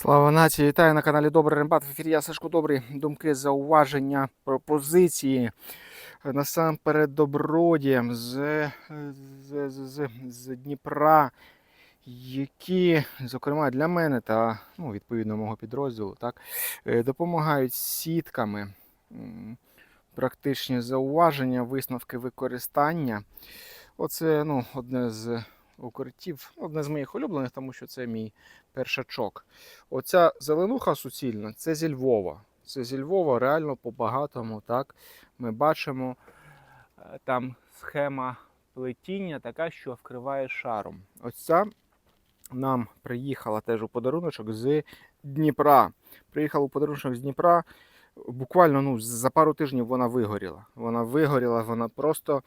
Слава нації! Вітаю на каналі Добрий Рембат. В ефірі я Сашко Добрий. Думки, зауваження, пропозиції. Насамперед добродіям з, з, з, з, Дніпра, які, зокрема, для мене та ну, відповідно мого підрозділу, так, е, допомагають сітками. Практичні зауваження, висновки використання. Оце ну, одне з укриттів, одне з моїх улюблених, тому що це мій першачок. Оця зеленуха суцільна це зі Львова. Це зі Львова реально по-багатому. Так? Ми бачимо е, там схема плетіння така, що вкриває шаром. Ось ця нам приїхала теж у подаруночок з Дніпра. Приїхала у подарунок з Дніпра. Буквально ну, за пару тижнів вона вигоріла. Вона вигоріла, вона просто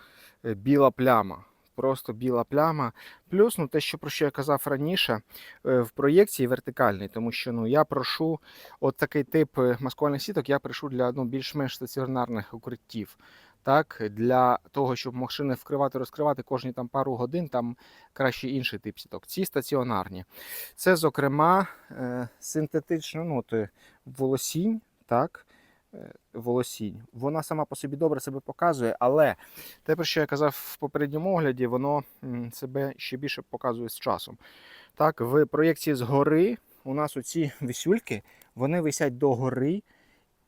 е, біла пляма. Просто біла пляма. Плюс, ну, те, що про що я казав раніше, е, в проєкції вертикальний, тому що ну, я прошу от такий тип е, маскувальних сіток, я прошу для ну, більш-менш стаціонарних укриттів. Так, для того, щоб машини вкривати, розкривати кожні там пару годин, там краще інший тип сіток. Ці стаціонарні. Це, зокрема, е, синтетична ну, волосінь, так, волосінь. Вона сама по собі добре себе показує, але те, про що я казав в попередньому огляді, воно себе ще більше показує з часом. Так, в проєкції згори у нас оці висюльки, вони висять догори.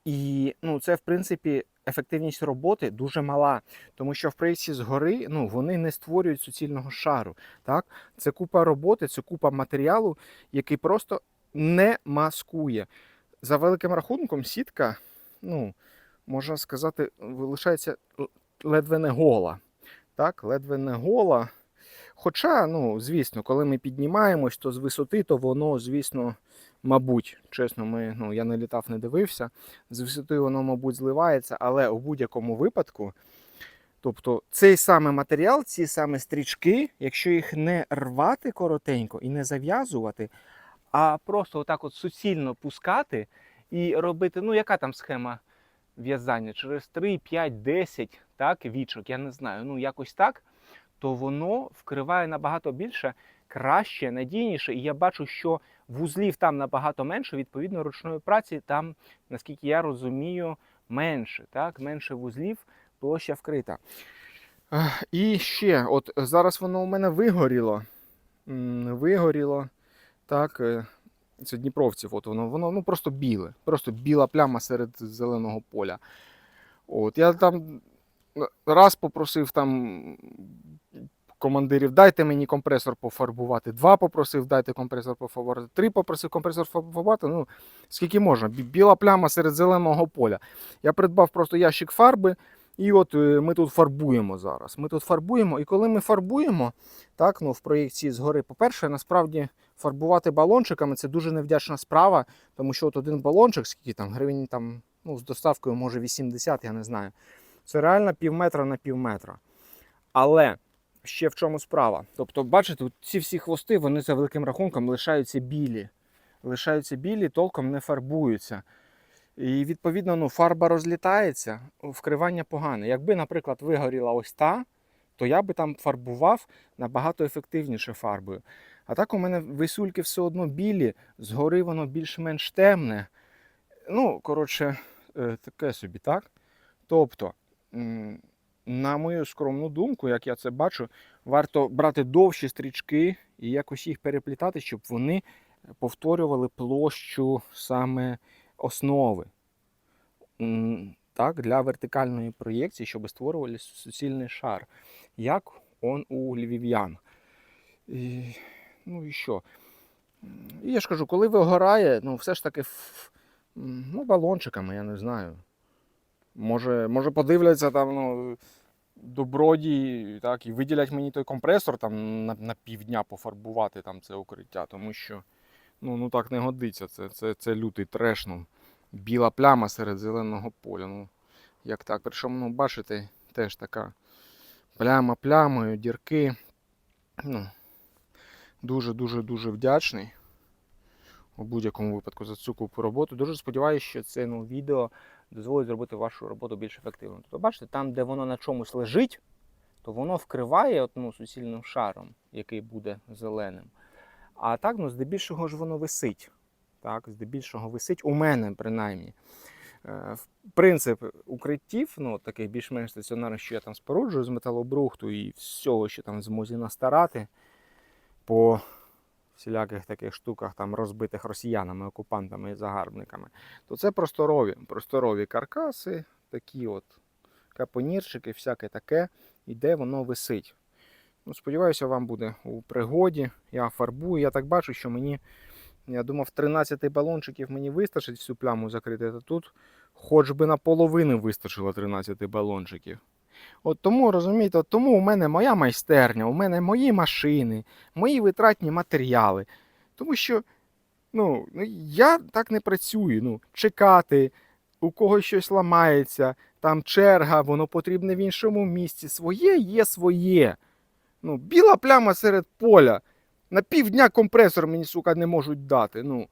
І ну, це, в принципі, ефективність роботи дуже мала, тому що в проєкції згори ну, вони не створюють суцільного шару. Так? Це купа роботи, це купа матеріалу, який просто не маскує. За великим рахунком, сітка, ну, можна сказати, лишається ледве не гола. Так, ледве не гола. Хоча, ну, звісно, коли ми піднімаємось, то з висоти, то воно, звісно, мабуть, чесно, ми, ну, я не літав, не дивився. З висоти воно, мабуть, зливається, але у будь-якому випадку, тобто цей самий матеріал, ці саме стрічки, якщо їх не рвати коротенько і не зав'язувати, а просто отак от суцільно пускати і робити, ну, яка там схема в'язання? Через 3, 5, 10 так, вічок, я не знаю, ну якось так, то воно вкриває набагато більше, краще, надійніше. І я бачу, що вузлів там набагато менше, відповідно, ручної праці там, наскільки я розумію, менше. Так? Менше вузлів, площа вкрита. І ще, от зараз воно у мене вигоріло. Вигоріло. Так, е, це Дніпровців, от воно, воно ну, просто біле, просто біла пляма серед зеленого поля. От, я там раз попросив там командирів, дайте мені компресор пофарбувати. Два попросив, дайте компресор пофарбувати. Три попросив компресор пофарбувати. Ну, скільки можна. Біла пляма серед зеленого поля. Я придбав просто ящик фарби, і от е, ми тут фарбуємо зараз. Ми тут фарбуємо, і коли ми фарбуємо, так, ну, в проєкції згори, по-перше, насправді фарбувати балончиками це дуже невдячна справа, тому що от один балончик, скільки там, гривень там, ну, з доставкою, може 80, я не знаю. Це реально пів метра на пів метра. Але ще в чому справа? Тобто, бачите, ці всі хвости, вони за великим рахунком лишаються білі. Лишаються білі, толком не фарбуються. І відповідно ну, фарба розлітається, вкривання погане. Якби, наприклад, вигоріла ось та, то я би там фарбував набагато ефективніше фарбою. А так у мене висульки все одно білі, згори воно більш-менш темне. Ну, коротше, е, таке собі, так? Тобто, на мою скромну думку, як я це бачу, варто брати довші стрічки і якось їх переплітати, щоб вони повторювали площу саме основи. Так, для вертикальної проєкції, щоб створювали суцільний шар, як он у львів'ян. І, ну і що? І я ж кажу, коли вигорає, ну все ж таки ну, балончиками, я не знаю. Може, може подивляться там ну, добродії, так, і виділять мені той компресор там на, на півдня пофарбувати там це укриття, тому що ну, ну так не годиться. Це, це, це лютий треш. Біла пляма серед зеленого поля. Ну, як так? Причому, ну, бачите, теж така пляма плямою, дірки. Ну, дуже-дуже дуже вдячний у будь-якому випадку за цю купу роботу. Дуже сподіваюся, що це ну, відео дозволить зробити вашу роботу більш ефективною. Тобто, бачите, там, де воно на чомусь лежить, то воно вкриває от, ну, суцільним шаром, який буде зеленим. А так, ну, здебільшого ж воно висить. Так, здебільшого висить у мене, принаймні. Е, Принцип укриттів, ну, таких більш-менш стаціонарних, що я там споруджую з металобрухту і всього, що там змозі настарати по всіляких таких штуках, там розбитих росіянами, окупантами і загарбниками, то це просторові, просторові каркаси, такі от капонірчики, всяке таке, і де воно висить. Ну, сподіваюся, вам буде у пригоді. Я фарбую. Я так бачу, що мені, я думав, 13 балончиків мені вистачить всю пляму закрити, а тут хоч би наполовину вистачило 13 балончиків. От тому, розумієте, от тому у мене моя майстерня, у мене мої машини, мої витратні матеріали. Тому що ну, я так не працюю. Ну, чекати, у когось щось ламається, там черга, воно потрібне в іншому місці. Своє є своє. Ну, біла пляма серед поля. На півдня компресор мені, сука, не можуть дати. Ну,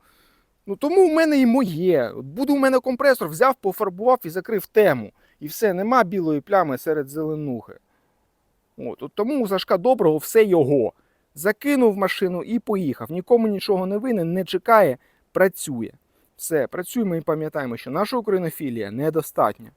ну тому в мене і моє. Буде у мене компресор, взяв, пофарбував і закрив тему. І все, нема білої плями серед зеленухи. От, от тому у Сашка Доброго все його. Закинув машину і поїхав. Нікому нічого не винен, не чекає, працює. Все, працюємо і пам'ятаємо, що наша українофілія недостатня.